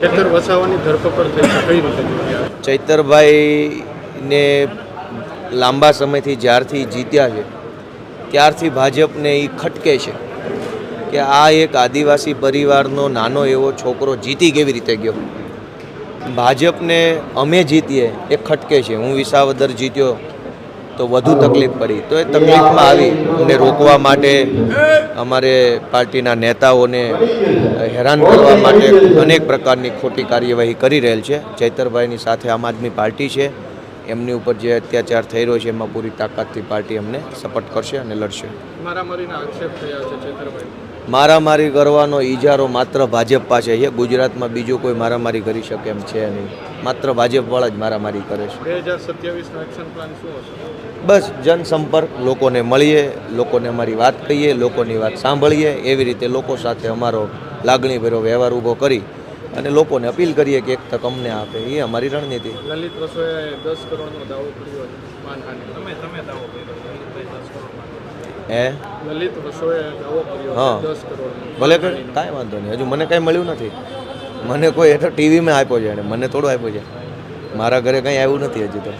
ખેતર વસાવાની ધરપકડ થઈ લાંબા સમયથી જ્યારથી જીત્યા છે, ત્યારથી ભાજપને એ ખટકે છે કે આ એક આદિવાસી પરિવારનો નાનો એવો છોકરો જીતી કેવી રીતે ગયો? ભાજપને અમે જીતીએ એ ખટકે છે. હું વિસાવદર જીત્યો. તો વધુ તકલીફ પડી. તો એ તકલીફમાં આવી અને રોકવા માટે અમારે પાર્ટીના નેતાઓને હેરાન કરવા માટે અનેક પ્રકારની ખોટી કાર્યવાહી કરી રહેલ છે. ચૈતરભાઈની સાથે આમ આદમી પાર્ટી છે. એમની ઉપર જે અત્યાચાર થઈ રહ્યો છે, એમાં પૂરી તાકાતથી પાર્ટી અમને સપોર્ટ કરશે અને લડશે. મારામારીના આક્ષેપ થયા છે ચેતરભાઈ. મારામારી કરવાનો ઈજારો માત્ર ભાજપ પાસે છે ગુજરાતમાં બીજું કોઈ મારામારી કરી શકે એમ છે નહીં. માત્ર ભાજપવાળા જ મારામારી કરે છે. બસ જનસંપર્ક લોકોને મળીએ લોકોને અમારી વાત કહીએ લોકોની વાત સાંભળીએ એવી રીતે લોકો સાથે અમારો લાગણીભર્યો વ્યવહાર ઊભો કરી અને લોકોને અપીલ કરીએ કે એક તક અમને આપે. એ અમારી રણનીતિ. લલિત રસોયાએ દસ કરોડનો દાવો કર્યો છે માનહાનિ તમે તમે દાવો કર્યો છે લલિતભાઈ દસ કરોડ હે? લલિત રસોયાએ દાવો કર્યો હા. દસ કરોડનો. ભલે કાંઈ વાંધો નહીં. હજુ મને કાંઈ મળ્યું નથી. મને કોઈ એ ટીવીમાં આપ્યો છે મને થોડો આપ્યો છે. મારા ઘરે કંઈ આવ્યું નથી હજી તો.